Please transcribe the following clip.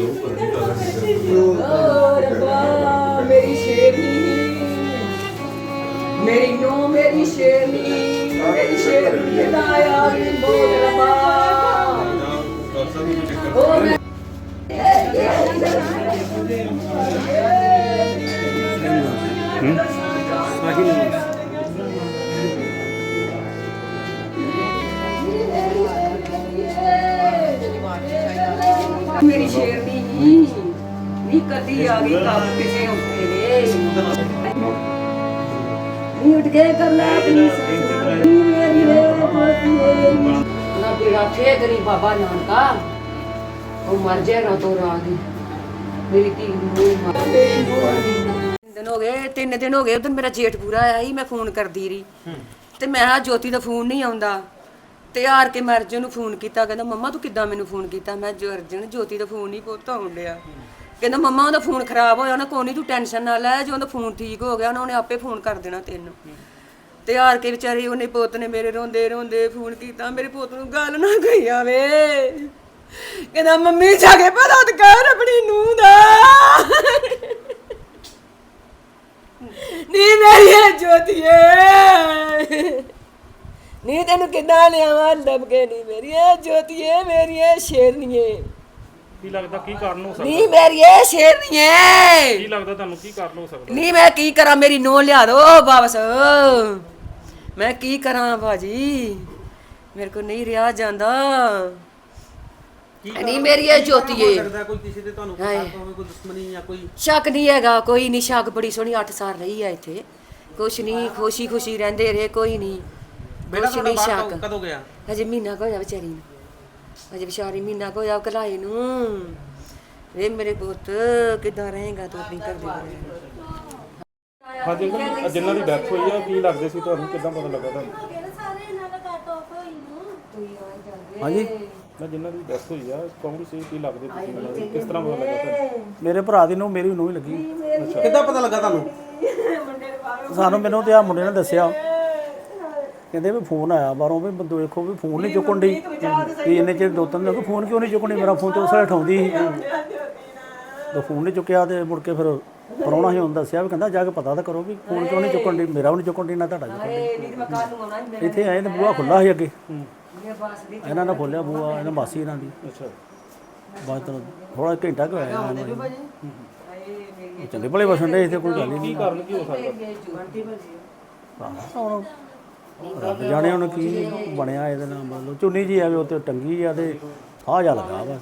ਓ ਰੱਬਾ ਮੇਰੀ ਸ਼ੇਰਨੀ ਮੇਰੀ ਨੋ ਮੇਰੀ ਸ਼ੇਰਨੀ ਮੇਰੀ ਸ਼ੇਰਨੀ ਦਾ ਆ ਗਈ ਬੋਲ ਰੱਬਾ ਓ ਮੇਰੀ ਸ਼ੇਰਨੀ ਨੀ। ਨੀ ਕਦੀ ਆ ਗਈ ਕੰਮ ਕਿਸੇ ਹੁੰਦੇ ਨੇ ਨੀ ਉੱਠ ਕੇ ਕਰ ਲੈ ਆਪਣੀ ਸੱਸ। ਨੀ ਮੇਰੀ ਵੇ ਪੋਤੀ ਨਾ ਬੇੜਾ ਫੇ ਗਰੀ ਬਾਬਾ ਨਾਨਕਾ। ਉਹ ਮਰ ਜਾਏਗਾ ਤੋ ਰਾਤ ਹੀ ਮੇਰੀ ਧੀ ਨੂੰ ਮਾਰ ਦਿਨ ਹੋ ਗਏ, ਤਿੰਨ ਦਿਨ ਹੋ ਗਏ, ਉਦੋਂ ਮੇਰਾ ਜੇਠ ਪੂਰਾ ਆਇਆ ਸੀ, ਮੈਂ ਫੋਨ ਕਰਦੀ ਰਹੀ। ਤੇ ਮੈਂ ਆ ਜੋਤੀ ਦਾ ਫੋਨ ਨਹੀਂ ਆਉਂਦਾ। ਤੇ ਹਾਰ ਕੇ ਮੈਂ ਅਰਜਨ ਨੂੰ ਫੋਨ ਕੀਤਾ, ਕਹਿੰਦਾ, ਮੰਮਾ, ਤੂੰ ਕਿੱਦਾਂ ਮੈਨੂੰ ਫੋਨ ਕੀਤਾ? ਮੈਂ ਜੋ ਅਰਜਨ, ਜੋਤੀ ਦਾ ਫੋਨ ਨਹੀਂ ਪੁੱਤ ਆਉਣ ਡਿਆ। ਕਹਿੰਦਾ, ਮੰਮਾ, ਉਹਦਾ ਫੋਨ ਖਰਾਬ ਹੋਇਆ, ਉਹਨੇ ਕੋਈ ਨਹੀਂ ਤੂੰ ਟੈਨਸ਼ਨ ਨਾ ਲੈ, ਜੇ ਉਹਦਾ ਫੋਨ ਠੀਕ ਹੋ ਗਿਆ, ਉਹਨਾਂ ਆਪੇ ਫੋਨ ਕਰ ਦੇਣਾ ਤੈਨੂੰ। ਤੇ ਹਾਰ ਕੇ ਵਿਚਾਰੀ, ਉਹਨੇ ਪੁੱਤ ਨੇ ਮੇਰੇ ਰੋਂਦੇ ਰੋਂਦੇ ਫੋਨ ਕੀਤਾ, ਮੇਰੇ ਪੁੱਤ ਨੂੰ ਗੱਲ ਨਾ ਗਈ ਆਵੇ। ਕਹਿੰਦਾ, ਮੰਮੀ, ਜਾ ਕੇ ਪਤਾ ਕਰ ਆਪਣੀ ਨੂੰਹ ਦਾ। ਨੀ ਮੇਰੀ ਇਹ ਜੋਤੀਏ ਨੀ ਤੈਨੂੰ ਕਿੱਦਾਂ ਲਿਆਵਾਂ ਲੱਭ ਕੇ ਨੀ ਮੇਰੀ ਇਹ ਜੋਤੀਏ ਮੇਰੀ ਇਹ ਸ਼ੇਰਨੀਏ। ਕੀ ਲੱਗਦਾ ਕੀ ਕਾਰਨ ਹੋ ਸਕਦਾ ਨੀ ਮੇਰੀ ਇਹ ਸ਼ੇਰਨੀਏ। ਕੀ ਲੱਗਦਾ ਤੁਹਾਨੂੰ ਕੀ ਕਾਰਨ ਹੋ ਸਕਦਾ? ਨੀ ਮੈਂ ਕੀ ਕਰਾਂ ਮੇਰੀ ਨੋ ਲਿਆ ਦੋ ਵਾਪਸ। ਮੈਂ ਕੀ ਕਰਾਂ ਬਾਜੀ ਮੇਰੇ ਕੋ ਨਹੀਂ ਰਿਹਾ ਜਾਂਦਾ। ਨਹੀਂ ਮੇਰੀ ਇਹ ਜੋਤੀਏ। ਲੱਗਦਾ ਕੋਈ ਕਿਸੇ ਤੇ ਤੁਹਾਨੂੰ ਹਾਏ। ਪਸੰਦ ਹੋਵੇ ਕੋਈ ਦੁਸ਼ਮਣੀ ਜਾਂ ਕੋਈ ਸ਼ੱਕ ਨਹੀਂ ਹੈਗਾ ਕੋਈ ਨਹੀਂ ਸ਼ੱਕ ਬੜੀ ਸੋਹਣੀ 8 ਸਾਲ ਰਹੀ ਆ ਇੱਥੇ। ਕੁਛ ਨਹੀਂ ਖੁਸ਼ੀ ਖੁਸ਼ੀ ਰਹਿੰਦੇ ਰਹੇ ਕੋਈ ਨਹੀਂ ਬੇਟਾ ਕੁਛ ਤੁਹਾਡਾ ਨਹੀਂ ਬਾਹਰ ਸ਼ੱਕ। ਕਦੋਂ- ਕਦੋਂ ਗਿਆ? ਹਜੇ ਮਹੀਨਾ ਕੁ ਹੋਇਆ ਵਿਚਾਰੀ ਨੂੰ। ਹਜੇ ਵਿਚਾਰੀ ਮਹੀਨਾ ਕੁ ਹੋਇਆ ਕਲਾਏ ਨੂੰ। ਵੇ ਮੇਰੇ ਪੁੱਤ ਕਿੱਦਾਂ ਰਹੇਗਾ ਤੂੰ ਆਪਣੀ ਘਰ ਦੇ ਬਾਰੇ ਹਾਂਜੀ ਅੰਕਲ ਜਿਨ੍ਹਾਂ ਦੀ ਡੈਥ ਹੋਈ ਆ ਕੀ ਲੱਗਦੇ ਸੀ ਤੁਹਾਨੂੰ? ਕਿੱਦਾਂ ਪਤਾ ਲੱਗਾ ਤੁਹਾਨੂੰ? ਹਾਂਜੀ। ਮੈਂ ਜਿਨ੍ਹਾਂ ਦੀ ਡੈਥ ਹੋਈ ਆ ਕੌਣ ਸੀ ਕੀ ਲੱਗਦੇ ਤੁਸੀਂ? ਕਿਸ ਤਰ੍ਹਾਂ ਪਤਾ ਲੱਗਾ ਤੁਹਾਨੂੰ? ਮੇਰੇ ਭਰਾ ਦੀ ਨੂੰ ਮੇਰੀ ਨੂੰ ਹੀ ਲੱਗੀ। ਕਿੱਦਾਂ ਪਤਾ ਲੱਗਾ ਤੁਹਾਨੂੰ? ਸਾਨੂੰ ਮੈਨੂੰ ਤੇ ਆ ਮੁੰਡੇ ਨੇ ਦੱਸਿਆ। ਕਹਿੰਦੇ ਵੀ ਫੋਨ ਆਇਆ ਬਾਹਰੋਂ ਵੀ ਬੰਦੋ ਵੇਖੋ ਵੀ ਫੋਨ ਨਹੀਂ ਚੁੱਕਣ ਦੀ ਵੀ ਇੰਨੇ ਚਿਰ ਦੋ ਤਿੰਨ ਦਿਨ ਫੋਨ ਕਿਉਂ ਨਹੀਂ ਚੁੱਕਣੀ ਮੇਰਾ ਫੋਨ ਤੇ ਉਸ ਵੇਲੇ ਉਠਾਉਂਦੀ ਸੀ। ਤਾਂ ਫੋਨ ਨਹੀਂ ਚੁੱਕਿਆ ਤੇ ਮੁੜ ਕੇ ਫਿਰ ਪਰੌਣਾ ਸੀ ਉਹਨੂੰ ਦੱਸਿਆ ਵੀ ਕਹਿੰਦਾ ਜਾ ਕੇ ਪਤਾ ਤਾਂ ਕਰੋ ਵੀ ਫੋਨ ਕਿਉਂ ਨਹੀਂ ਚੁੱਕਣ ਦੀ ਮੇਰਾ ਵੀ ਨਹੀਂ ਚੁੱਕਣ ਦੀ ਨਾ ਤੁਹਾਡਾ ਚੁੱਕਣ। ਇੱਥੇ ਆਏ ਤੇ ਬੂਹਾ ਖੁੱਲਾ ਸੀ ਅੱਗੇ। ਇਹਨਾਂ ਨੇ ਖੋਲਿਆ ਬੂਹਾ ਇਹਨਾਂ ਮਾਸੀ ਇਹਨਾਂ ਦੀ। ਅੱਛਾ। ਬਾਅਦ ਤੋਂ ਥੋੜਾ ਘੰਟਾ ਕੁ ਹੋਇਆ ਚੰਗੇ ਭਲੇ ਵਸਣ ਦੇ ਇੱਥੇ ਕੋਈ ਗੱਲ ਹੀ ਨਹੀਂ। ਕੀ ਕਾਰਨ ਕੀ ਹੋ ਸਕਦਾ? ਹੁਣ ਰੱਬ ਜਾਣੇ ਹੁਣ ਕੀ ਬਣਿਆ ਇਹਦੇ ਨਾਲ ਮਤਲਬ ਚੁੰਨੀ ਜੀ ਆਵੇ ਉੱਤੇ ਟੰਗੀ ਆ ਤੇ ਫਾਹ ਜਾ ਲੱਗਾ ਬਸ।